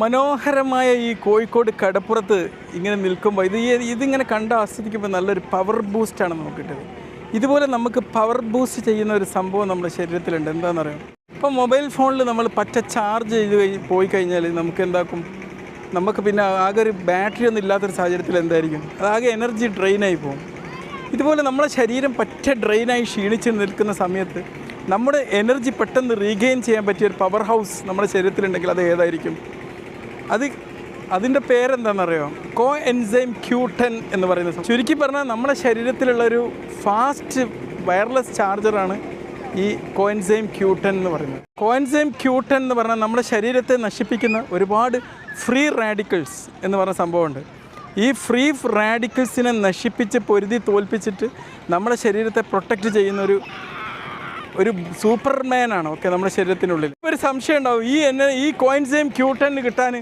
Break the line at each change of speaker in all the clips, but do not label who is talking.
മനോഹരമായ ഈ കോഴിക്കോട് കടപ്പുറത്ത് ഇങ്ങനെ നിൽക്കുമ്പോൾ ഇത് ഇതിങ്ങനെ കണ്ട് ആസ്വദിക്കുമ്പോൾ നല്ലൊരു പവർ ബൂസ്റ്റാണ് നമുക്ക് കിട്ടിയത്. ഇതുപോലെ നമുക്ക് പവർ ബൂസ്റ്റ് ചെയ്യുന്ന ഒരു സംഭവം നമ്മുടെ ശരീരത്തിലുണ്ട്. എന്താണെന്നറിയാം ഇപ്പോൾ മൊബൈൽ ഫോണിൽ നമ്മൾ പറ്റ ചാർജ് ചെയ്ത് പോയി കഴിഞ്ഞാൽ നമുക്ക് എന്താക്കും? നമുക്ക് പിന്നെ ആകെ ഒരു ബാറ്ററി ഒന്നും ഇല്ലാത്തൊരു സാഹചര്യത്തിൽ എന്തായിരിക്കും? അതാകെ എനർജി ഡ്രെയിനായി പോകും. ഇതുപോലെ നമ്മുടെ ശരീരം പറ്റ ഡ്രെയിനായി ക്ഷീണിച്ച് നിൽക്കുന്ന സമയത്ത് നമ്മുടെ എനർജി പെട്ടെന്ന് റീഗെയിൻ ചെയ്യാൻ പറ്റിയ ഒരു പവർ ഹൗസ് നമ്മുടെ ശരീരത്തിലുണ്ടെങ്കിൽ അത് ഏതായിരിക്കും? അത് അതിന്റെ പേരെന്താണെന്നറിയോ? കോ എൻസൈം ക്യൂട്ടൻ എന്ന് പറയുന്നത് ചുരുക്കി പറഞ്ഞാൽ നമ്മുടെ ശരീരത്തിലുള്ളൊരു ഫാസ്റ്റ് വയർലെസ് ചാർജറാണ് ഈ കോൻസൈം ക്യൂട്ടൻ എന്ന് പറയുന്നത്. കോൻസൈം ക്യൂട്ടൻ എന്ന് പറഞ്ഞാൽ നമ്മുടെ ശരീരത്തെ നശിപ്പിക്കുന്ന ഒരുപാട് ഫ്രീ റാഡിക്കൽസ് എന്ന് പറഞ്ഞ സംഭവമുണ്ട്. ഈ ഫ്രീ റാഡിക്കൽസിനെ നശിപ്പിച്ച് പൊരുതി തോൽപ്പിച്ചിട്ട് നമ്മുടെ ശരീരത്തെ പ്രൊട്ടക്റ്റ് ചെയ്യുന്ന ഒരു സൂപ്പർമാനാണ് ഓക്കെ നമ്മുടെ ശരീരത്തിനുള്ളിൽ. ഒരു സംശയം ഉണ്ടാവും ഈ എന്നെ ഈ കോയിൻസെയിം ക്യൂട്ടൻ കിട്ടാൻ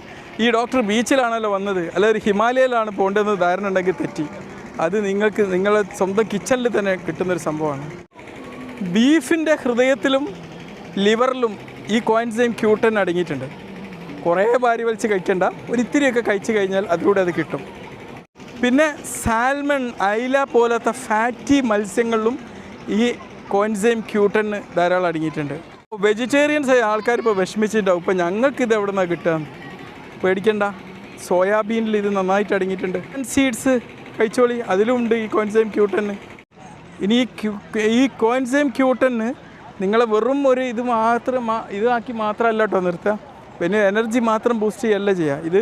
ഈ ഡോക്ടർ ബീച്ചിലാണല്ലോ വന്നത്? അല്ല ഒരു ഹിമാലയയിലാണ് പോകേണ്ടതെന്ന് ധാരണ ഉണ്ടെങ്കിൽ തെറ്റി. അത് നിങ്ങൾക്ക് നിങ്ങളെ സ്വന്തം കിച്ചണിൽ തന്നെ കിട്ടുന്നൊരു സംഭവമാണ്. ബീഫിന്റെ ഹൃദയത്തിലും ലിവറിലും ഈ കോയിൻസെയിം ക്യൂട്ടൻ അടങ്ങിയിട്ടുണ്ട്. കുറേ ഭാര്യ വലിച്ച് കഴിക്കേണ്ട. ഒരിത്തിരിയൊക്കെ കഴിച്ചു കഴിഞ്ഞാൽ അതിലൂടെ അത് കിട്ടും. പിന്നെ സാൽമൺ ഐല പോലത്തെ ഫാറ്റി മത്സ്യങ്ങളിലും ഈ കോൻസൈം ക്യൂട്ടന് ധാരാളം അടങ്ങിയിട്ടുണ്ട്. വെജിറ്റേറിയൻസ് ആൾക്കാർ ഇപ്പോൾ വിഷമിച്ചിട്ടുണ്ടാവും. ഇപ്പോൾ ഞങ്ങൾക്ക് ഇത് എവിടെ നിന്നാണ് കിട്ടുക? പേടിക്കണ്ട. സോയാബീനിൽ ഇത് നന്നായിട്ട് അടങ്ങിയിട്ടുണ്ട്. സീഡ്സ് കഴിച്ചോളി. അതിലുമുണ്ട് ഈ കോൻസെയിം ക്യൂട്ടന്. ഇനി ഈ കോൻസെയിം ക്യൂട്ടന് നിങ്ങളെ വെറും ഒരു ഇത് മാത്രം ഇതാക്കി മാത്രമല്ല കേട്ടോ നിർത്തുക. പിന്നെ എനർജി മാത്രം ബൂസ്റ്റ് ചെയ്യല്ല ചെയ്യുക. ഇത്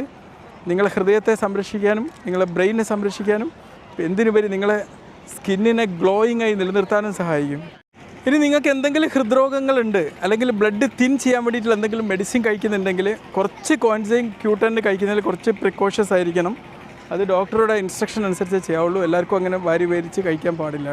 നിങ്ങളെ ഹൃദയത്തെ സംരക്ഷിക്കാനും നിങ്ങളെ ബ്രെയിനെ സംരക്ഷിക്കാനും എന്തിനുപരി നിങ്ങളെ സ്കിന്നിനെ ഗ്ലോയിങ് ആയി നിലനിർത്താനും സഹായിക്കും. ഇനി നിങ്ങൾക്ക് എന്തെങ്കിലും ഹൃദ്രോഗങ്ങളുണ്ട് അല്ലെങ്കിൽ ബ്ലഡ് തിൻ ചെയ്യാൻ വേണ്ടിയിട്ടുള്ള എന്തെങ്കിലും മെഡിസിൻ കഴിക്കുന്നുണ്ടെങ്കിൽ കുറച്ച് കോൺസൈം ക്യൂട്ടന്റെ കഴിക്കുന്നതിൽ കുറച്ച് പ്രിക്കോഷ്യസ് ആയിരിക്കണം. അത് ഡോക്ടറുടെ ഇൻസ്ട്രക്ഷൻ അനുസരിച്ച് ചെയ്യാവുള്ളൂ. എല്ലാവർക്കും അങ്ങനെ വാരി വേരിച്ച് കഴിക്കാൻ പാടില്ല